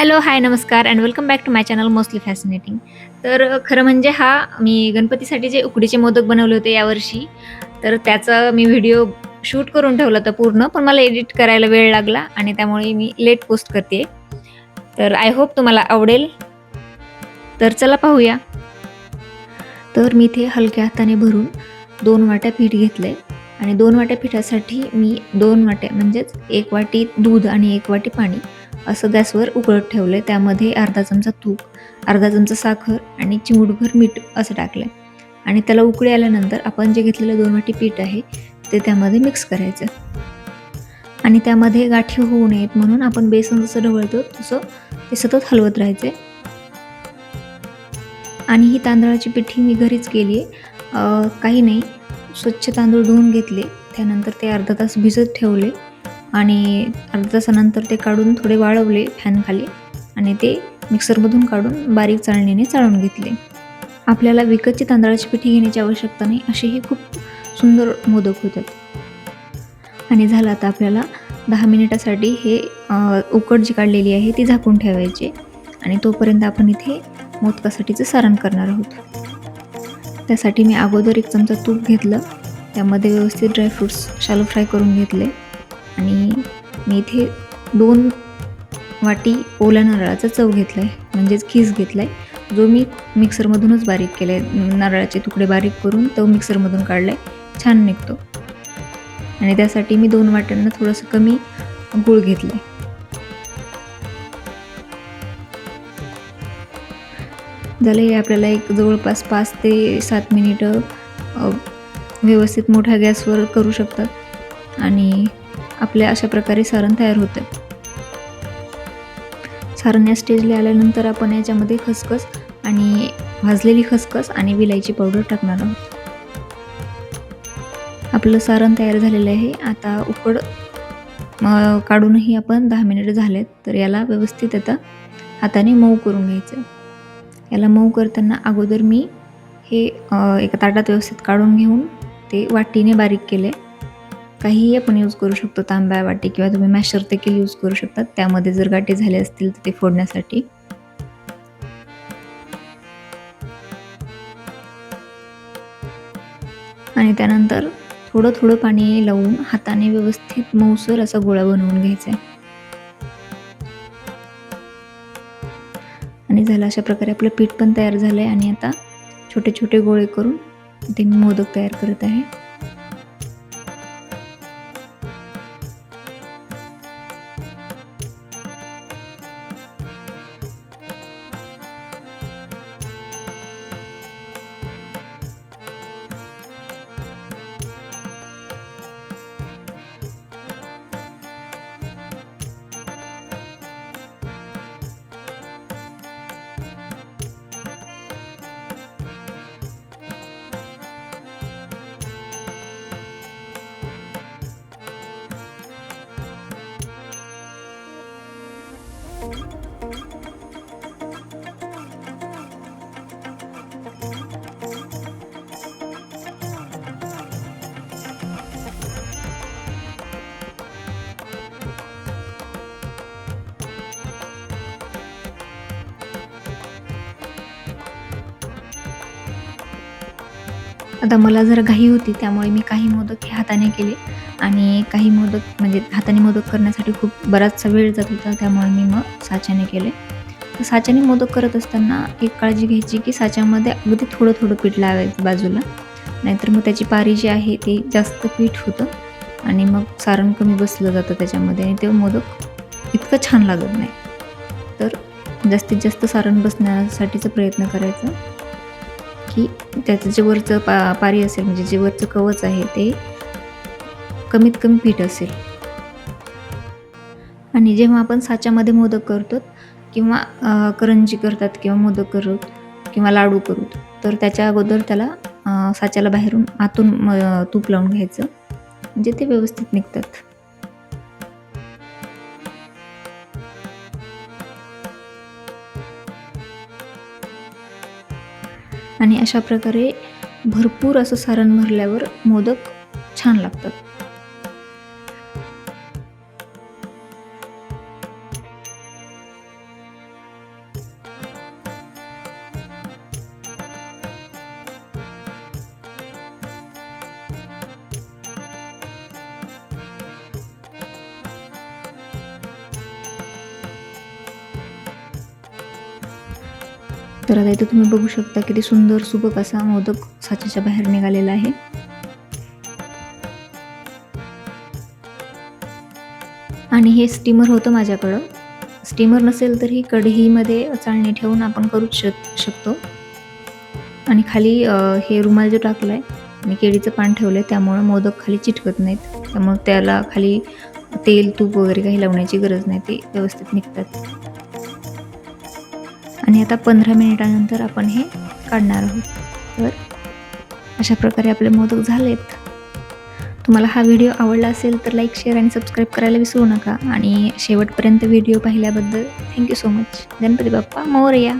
Hello hi नमस्कार and welcome back to my channel mostly fascinating तर खरं म्हणजे हा मी गणपतीसाठी जे उकडीचे मोदक बनवले होते यावर्षी तर त्याचा मी व्हिडिओ शूट करून ठेवला होता पूर्ण पण मला एडिट करायला वेळ लागला आणि त्यामुळे मी लेट पोस्ट करते. तर आय होप तुम्हाला आवडेल. तर चला पाहूया. तर मी ते हलक्या हाताने भरून दोन वाट्या पीठ घेतले आणि दोन वाट्या पिठासाठी मी दोन वाट्या म्हणजेच एक वाटी दूध आणि एक वाटी पाणी असं गॅसवर उकळत ठेवलं त्यामध्ये अर्धा चमचा तूप अर्धा चमचा साखर आणि चिमूटभर मीठ असं टाकलं आणि त्याला उकळी आल्यानंतर आपण जे घेतलेलं दोन वाटी पीठ आहे ते त्यामध्ये मिक्स करायचं. आणि त्यामध्ये गाठी होऊ नयेत म्हणून आपण बेसन जसं ढवळतो तसं ते सतत हलवत राहायचे आणि ही तांदळाची पिठी मी घरीच केली आहे काही नाही. स्वच्छ तांदूळ धुवून घेतले. त्यानंतर ते अर्धा तास भिजत ठेवले. आणि अर्धा तासानंतर ते काढून थोडे वाळवले फॅनखाली आणि ते मिक्सरमधून काढून बारीक चाळणीने चाळून घेतले. आपल्याला विकतची तांदळाची पिठी घेण्याची आवश्यकता नाही असेही खूप सुंदर मोदक होतात. आणि झालं आता आपल्याला दहा मिनिटासाठी हे उकड जी काढलेली आहे ती झाकून ठेवायची आणि तोपर्यंत आपण इथे मोदकासाठीचं सारण करणार आहोत. त्यासाठी मी अगोदर एक चमचा तूप घेतलं त्यामध्ये व्यवस्थित ड्रायफ्रूट्स शालो फ्राय करून घेतले. आणि मी इथे दोन वाटी ओल्या नारळाचा चव घेतला आहे म्हणजेच खीस घेतला आहे जो मी मिक्सरमधूनच बारीक केला आहे नारळाचे तुकडे बारीक करून तो मिक्सरमधून काढला आहे छान निघतो. आणि त्यासाठी मी दोन वाट्यांना थोडंसं कमी गूळ घेतलं आहे झालं हे आपल्याला एक जवळपास पाच ते सात मिनिटं व्यवस्थित मोठ्या गॅसवर करू शकतात. आणि आपल्या अशा प्रकारे सारण तयार होतं. सारण या स्टेजला आल्यानंतर आपण याच्यामध्ये खसखस आणि भाजलेली खसखस आणि विलायची पावडर टाकणार आहोत. आपलं सारण तयार झालेलं आहे. आता उकड काढूनही आपण दहा मिनिट झालेत तर याला व्यवस्थित आता हाताने मऊ करून घ्यायचं. याला मऊ करताना अगोदर मी हे एका ताटात व्यवस्थित काढून घेऊन ते वाटीने बारीक केले. काहीही आपण यूज करू शकतो. तांब्या वाटी किंवा तुम्ही मॅशर देखील यूज करू शकतात. त्यामध्ये जर गाठी झाले असतील तर ते फोडण्यासाठी. आणि त्यानंतर थोडं थोडं पाणी लावून हाताने व्यवस्थित मऊसर असा गोळा बनवून घ्यायचा आहे. आणि झालं अशा प्रकारे आपलं पीठ पण तयार झालं आहे आणि आता छोटे छोटे गोळे करून ते मी मोदक तयार करत आहे. आता मला जरा घाई होती त्यामुळे मी काही मोदक हे हाताने केले. आणि काही मोदक म्हणजे हाताने मोदक करण्यासाठी खूप बराचसा वेळ जात होता त्यामुळे मी मग साच्याने केले. तर साच्याने मोदक करत असताना एक काळजी घ्यायची की साच्यामध्ये अगदी थोडं थोडं पीठ लावायचं बाजूला. नाहीतर मग त्याची पारी जी आहे ती जास्त पीठ होतं आणि मग सारण कमी बसलं जातं त्याच्यामध्ये आणि ते मोदक इतकं छान लागत नाही. तर जास्तीत जास्त सारण बसण्यासाठीचा प्रयत्न करायचा. की त्याचं जे वरचं पा पारी असेल म्हणजे जे वरचं कवच आहे ते कमीत कमी पीठ असेल. आणि जेव्हा आपण साच्यामध्ये मोदक करतो किंवा करंजी करतात किंवा मोदक करत किंवा लाडू करू तर त्याच्या अगोदर त्याला साच्याला बाहेरून आतून तूप लावून घ्यायचं. म्हणजे ते व्यवस्थित निघतात. आणि अशा प्रकारे भरपूर असं सारण भरल्यावर मोदक छान लागतात. तर आता इथे तुम्ही बघू शकता किती सुंदर सुबक असा मोदक साच्याच्या बाहेर निघालेला आहे. आणि हे स्टीमर होतं माझ्याकडं. स्टीमर नसेल तर ही कढईमध्ये चाळणी ठेवून आपण करूच शक शकतो. आणि खाली हे रुमाल जो टाकला आहे मी केळीचं पान ठेवलं आहे त्यामुळं मोदक खाली चिटकत नाहीत. त्यामुळं त्याला खाली तेल तूप वगैरे काही लावण्याची गरज नाही ते व्यवस्थित निघतात. आणि आता पंधरा मिनिटानंतर आपण हे काढणार आहोत. तर अशा प्रकारे आपले मोदक झालेत. तुम्हाला हा व्हिडिओ आवडला असेल तर लाईक शेअर आणि सबस्क्राईब करायला विसरू नका. आणि शेवटपर्यंत व्हिडिओ पाहिल्याबद्दल thank you so much Ganpati Bappa Morya.